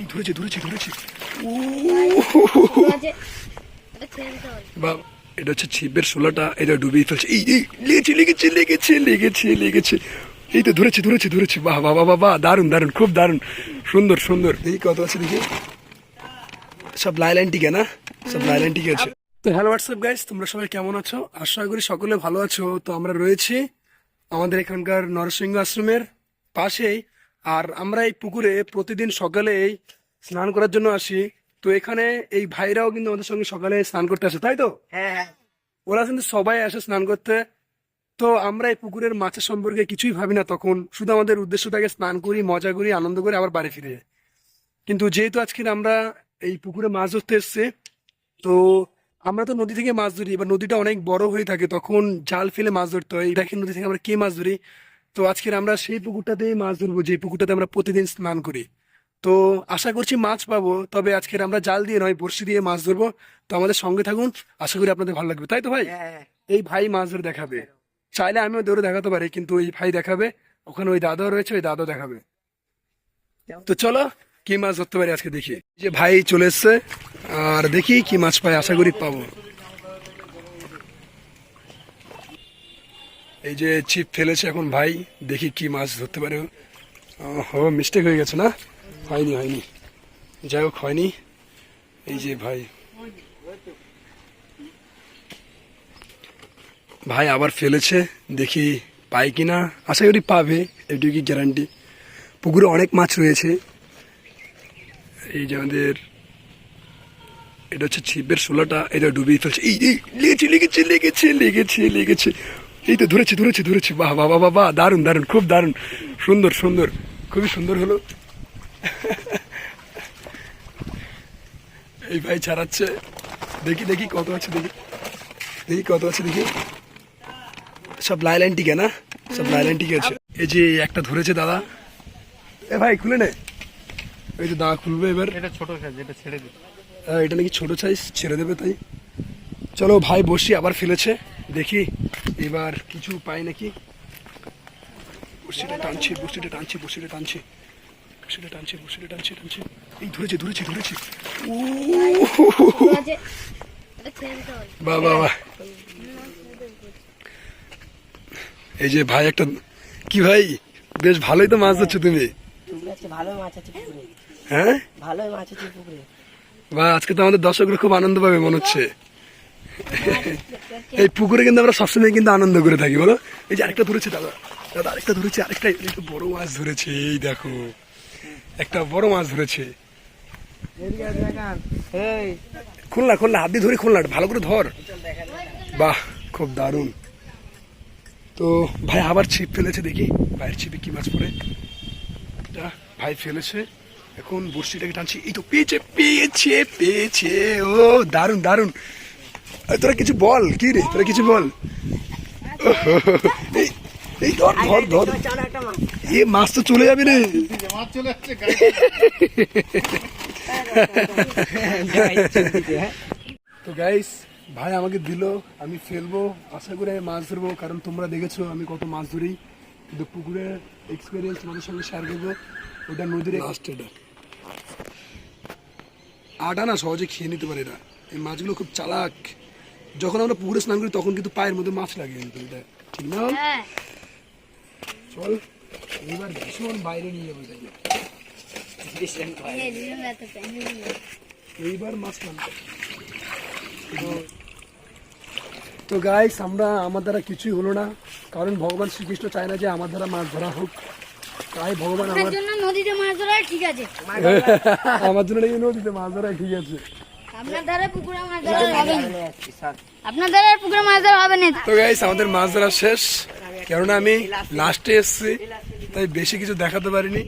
এই ধরেছে ধরেছে ধরেছে। ও! বা এটা হচ্ছে ছিপের ষোলোটা এটা ডুবিয়ে ফেলছে। এই এই লেগেছে লেগেছে লেগেছে লেগেছে লেগেছে। এই তো ধরেছে ধরেছে ধরেছে। বাহ বাহ বাহ বাহ দারুণ দারুণ খুব দারুণ সুন্দর সুন্দর। এই কত আছে দেখি। সব লাইলাইন টিকে না? সব লাইলাইন টিকে আছে। তো হ্যালো হোয়াটসঅ্যাপ গাইস তোমরা সবাই কেমন আছো? আশা করি সকলে ভালো আছো। তো আমরা রয়েছি আমাদের এখানকার নরসিংহ আশ্রমের পাশেই আর আমরা এই পুকুরে প্রতিদিন সকালেই স্নান করার জন্য আসি। তো এখানে এই ভাইরাও কিন্তু আমাদের সঙ্গে সকালে স্নান করতে আসে তাই তো? হ্যাঁ হ্যাঁ। ওরা কিন্তু সবাই আসে স্নান করতে। তো আমরা এই পুকুরের মাছের সম্পর্কে কিছুই ভাবি না তখন। শুধু আমাদের উদ্দেশ্য থাকে স্নান করি মজা করি আনন্দ করে আবার বাড়ি ফিরে। কিন্তু যেহেতু আজকে আমরা এই পুকুরে মাছ ধরতে এসছে তো আমরা তো নদী থেকে মাছ ধরি। এবার নদীটা অনেক বড় হয়ে থাকে তখন জাল ফেলে মাছ ধরতে হয়। দেখেন নদী থেকে আমরা কে মাছ ধরি? তো আজকের আমরা সেই পুকুরটাতেই মাছ ধরবো যে পুকুরটাতে আমরা প্রতিদিন স্নান করি। তো আশা করছি মাছ পাবো তবে আজকের আমরা জাল দিয়ে নয় বড়শি দিয়ে মাছ ধরবো। তো আমাদের সঙ্গে থাকুন আশা করি আপনাদের ভালো লাগবে। তাই তো ভাই? হ্যাঁ এই ভাই মাছ ধরে দেখাবে। চাইলে আমিও ধরে দেখাতে পারি কিন্তু এই ভাই দেখাবে। ওখানে ওই দাদাও রয়েছে ওই দাদাও দেখাবে। তো চলো কি মাছ ধরতে পারি আজকে দেখি। যে ভাই চলে এসছে আর দেখি কি মাছ পাই আশা করি পাবো। এই যে ছিপ ফেলেছে এখন ভাই, দেখি কি মাছ ধরতে পারে। ও মিস্টেক হয়ে গেছে না? হয়নি হয়নি। যাই হোক, হয়নি। এই যে ভাই। ভাই আবার ফেলেছে, দেখি পাই কিনা আশা করি পাবে, এটুকু গ্যারান্টি পুকুরে অনেক মাছ রয়েছে। এই যে আমাদের, এটা হচ্ছে ছিপের ষোলোটা এটা ডুবিয়ে ফেলছে। এই, লেগেছে লেগেছে লেগেছে লেগেছে লেগেছে। এই তো ধরেছি ধরেছি ধরেছি। বাহ বাহ বাহ বাহ দারুণ দারুণ খুব দারুণ সুন্দর সুন্দর খুবই সুন্দর হলো। এই ভাই ছাড়াচ্ছে। দেখি দেখি কত আছে দেখি। দেখি কত আছে দেখি। সব লাইলাইন টিকে না? সব লাইলাইন টিকে আছে। এই যে একটা ধরেছে দাদা। এ ভাই খুলে নে। এই যে দাদা খুলবে এবার। এটা ছোট সাইজ এটা ছেড়ে দিই আহ, এটা নাকি ছোট সাইজ ছেড়ে দেবে তাই। চলো ভাই বসি আবার ফেলেছে। দেখি। এবার কিছু পাই নাকি? বসিটা টানছে বসিটা টানছে বসিটা টানছে। বসিটা টানছে বসিটা টানছে টানছে। এই ধরেছে ধরেছে ধরেছে। ও! বাহ বাহ এই যে ভাই একটা কি ভাই? বেশ ভালোই তো মাছ ধরছো তুমি। হ্যাঁ ভালো মাছ আছে পুকুরে। বা আজকে তো আমাদের দর্শকরা খুব আনন্দ পাবে মনে হচ্ছে। এই পুকুরে কিন্তু আমরা সবসময় কিন্তু আনন্দ করে থাকি বলো? এই যে আরেকটা ধরেছে দাদা। দাদা আরেকটা ধরেছে আরেকটা একটা বড় মাছ ধরেছে এই দেখো। একটা বড় মাছ ধরেছে। খুলনা খুলনা হাত দিয়ে ধরে খুলনা ভালো করে ধর। বাহ খুব দারুণ। তো ভাই আবার ছিপ ফেলেছে দেখি ভাইয়ের ছিপে কি মাছ পড়ে? ভাই ফেলেছে। এখন বড়শিটাকে টানছি। এই তো পেয়েছে পেয়েছে পেয়েছে। ও দারুণ দারুণ। তোরা কিছু বল কি রে? তোরা কিছু বল। এই ধর ধর ধর। এ মাছ তো চলে যাবে রে। মাছ চলে আসছে তো গাইস ভাই আমাকে দিল আমি ফেলব আশা করে মাছ ধরবো কারণ তোমরা দেখেছ আমি কত মাছ ধরি। কিন্তু পুকুরে এক্সপিরিয়েন্স তোমাদের সঙ্গে শেয়ার করব। ওটা নদীর লাস্ট এটা আটা না সহজে খেয়ে নিতে পারে এরা এই মাছগুলো খুব চালাক। যখন আমরা পুকুরে স্নান করি তখন কিন্তু পায়ের মধ্যে মাছ লাগে কিন্তু এটা ঠিক না? হ্যাঁ। চল এবার ভীষণ বাইরে নিয়ে যাব এইবার মাছ তো গাইস আমরা আমার দ্বারা কিছুই হলো না কারণ ভগবান শ্রীকৃষ্ণ চায় না যে আমার দ্বারা মাছ ধরা হোক। তাই ভগবান আমার জন্য নদীতে মাছ ধরা ঠিক আছে। আমার জন্য নদীতে মাছ ধরা ঠিক আছে। আপনার দ্বারা পুকুরে মাছ ধরা হবে না। আপনার দ্বারা পুকুরে মাছ ধরা হবে না। তো গাইস আমাদের মাছ ধরা শেষ। কেননা আমি লাস্টে এসছি তাই বেশি কিছু দেখাতে পারিনি।